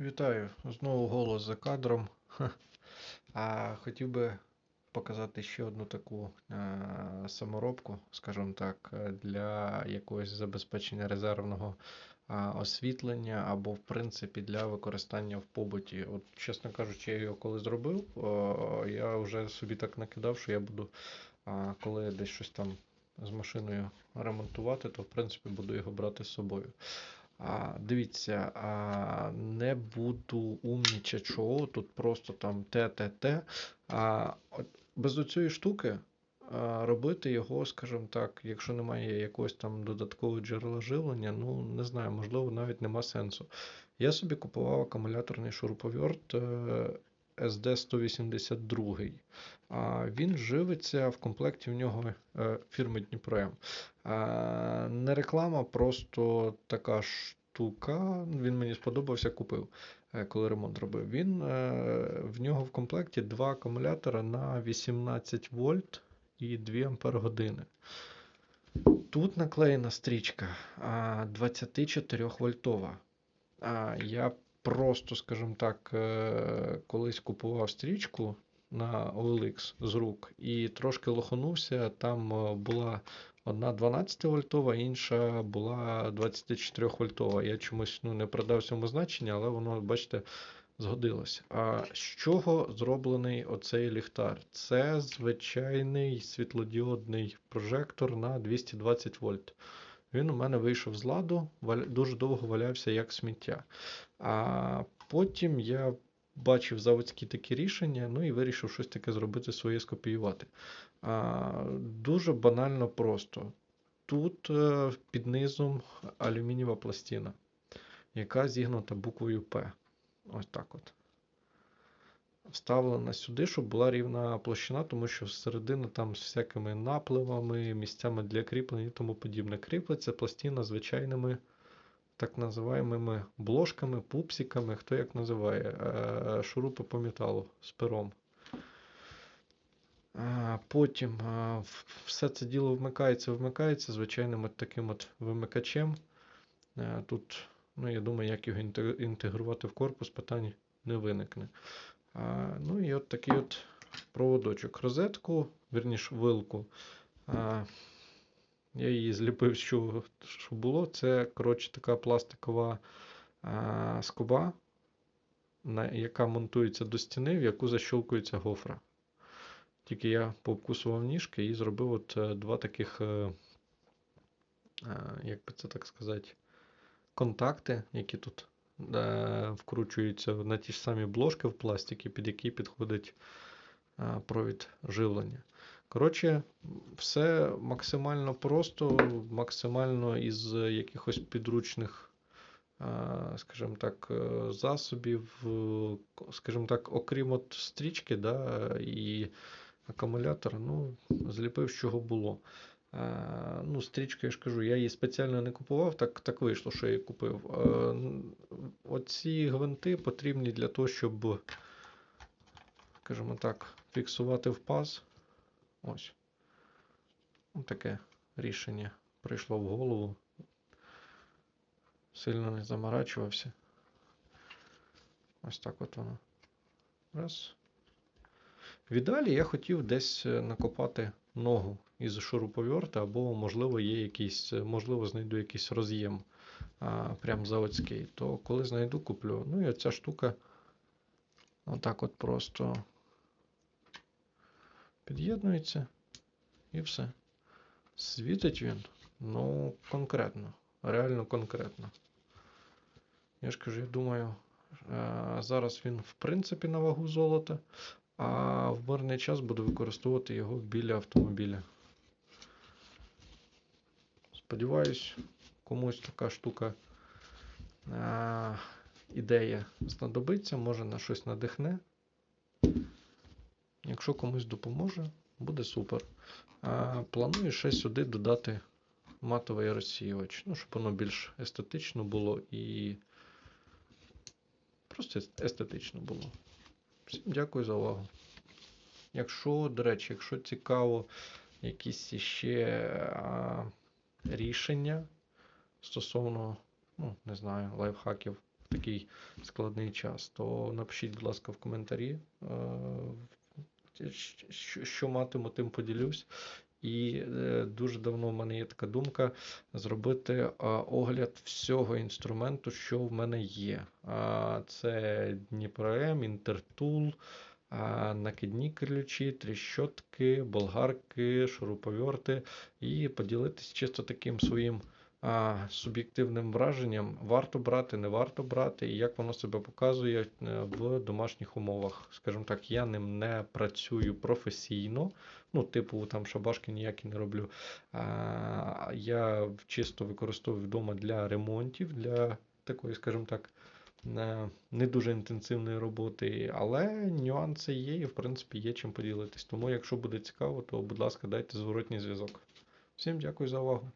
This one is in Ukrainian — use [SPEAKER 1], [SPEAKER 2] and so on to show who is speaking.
[SPEAKER 1] Вітаю! Знову голос за кадром. А хотів би показати ще одну таку е, саморобку, скажімо так, е, для якогось забезпечення резервного а, освітлення або, в принципі, для використання в побуті. От, чесно кажучи, я його коли зробив, я вже собі так накидав, що я буду, коли десь щось там з машиною ремонтувати, то в принципі буду його брати з собою. А, дивіться, а, не буду умнічачого, тут просто там те, те, те. А, без цієї штуки а, робити його, скажімо так, якщо немає якогось там додаткового джерела живлення, ну не знаю, можливо, навіть нема сенсу. Я собі купував акумуляторний шуруповерт е, SD182. А, Він живиться в комплекті в нього е, фірми Дніпром. Не реклама, просто така штука. Він мені сподобався, купив, е, коли ремонт робив. Він е, в нього в комплекті два акумулятора на 18 вольт і 2 ампер години. Тут наклеєна стрічка 24 вольтова. Я просто, скажімо так, е, колись купував стрічку на OLX з рук і трошки лоханувся. Там е, була одна 12 вольтова, інша була 24 вольтова. Я чомусь ну, не продав цьому значення, але воно, бачите, згодилось. А з чого зроблений оцей ліхтар? Це звичайний світлодіодний прожектор на 220 вольт. Він у мене вийшов з ладу, дуже довго валявся як сміття. А потім я бачив заводські такі рішення, ну і вирішив щось таке зробити своє скопіювати. А, дуже банально просто. Тут е, під низом алюмінієва пластина, яка зігнута буквою П. Ось так от. Вставлена сюди, щоб була рівна площина, тому що всередину там з всякими напливами, місцями для кріплення і тому подібне. Кріплеться пластина звичайними так називаємими бложками, пупсиками, хто як називає, е, шурупи по металу з пером. Потім все це діло вмикається, вмикається звичайним от таким от вимикачем. Е, Тут, ну, я думаю, як його інтегрувати в корпус, питань не виникне. Ну і от такий от проводочок. Розетку, вірніш, вилку. Я її зліпив, чого що було. Це, коротше, така пластикова скоба, яка монтується до стіни, в яку защолкується гофра. Тільки я пообкусував ніжки і зробив от е, два таких, е, е, як би це так сказати, контакти, які тут вкручуються на ті ж самі бложки в пластикі, під які підходить провід живлення. Коротше, все максимально просто, максимально із якихось підручних, скажімо так, е, засобів, скажімо так, окрім от стрічки, да, і акумулятора, ну, зліпив, з чого було. Е, Ну, стрічка, я ж кажу, я її спеціально не купував, так, так вийшло, що я її купив. Е, Оці гвинти потрібні для того, щоб, скажімо так, фіксувати в паз. Ось. Ну, Таке рішення прийшло в голову. Сильно не заморачувався. Ось так от воно. Раз. В ідеалі я хотів десь е, накопати ногу із шуруповерта, або, можливо, є якийсь, е, можливо, знайду якийсь роз'єм прям заводський. То коли знайду, куплю. Ну і оця штука отак от просто під'єднується і все. Світить він, ну, конкретно, реально конкретно. Я ж кажу, я думаю, е, зараз він в принципі на вагу золота, а в мирний час буду використовувати його біля автомобіля. Сподіваюсь, комусь така штука е, ідея знадобиться, може на щось надихне. Якщо комусь допоможе, буде супер. А, планую ще сюди додати матовий розсіювач, ну, щоб воно більш естетично було і просто естетично було. Всім дякую за увагу. Якщо, до речі, якщо цікаво якісь ще а, рішення стосовно, ну, не знаю, лайфхаків такий складний час, то напишіть, будь ласка, в коментарі. А, що матиму, тим поділюсь. І е, дуже давно в мене є така думка зробити огляд всього інструменту, що в мене є. Це Дніпро-М, Інтертул, накидні ключі, тріщотки, болгарки, шуруповерти, і поділитись чисто таким своїм суб'єктивним враженням, варто брати, не варто брати, і як воно себе показує е, в домашніх умовах. Скажімо так, я ним не працюю професійно, ну, типу, там шабашки ніякі не роблю. А, я чисто використовую вдома для ремонтів, для такої, скажімо так, не- не дуже інтенсивної роботи, але нюанси є, і в принципі є чим поділитись. Тому, якщо буде цікаво, то будь ласка, дайте зворотній зв'язок. Всім дякую за увагу.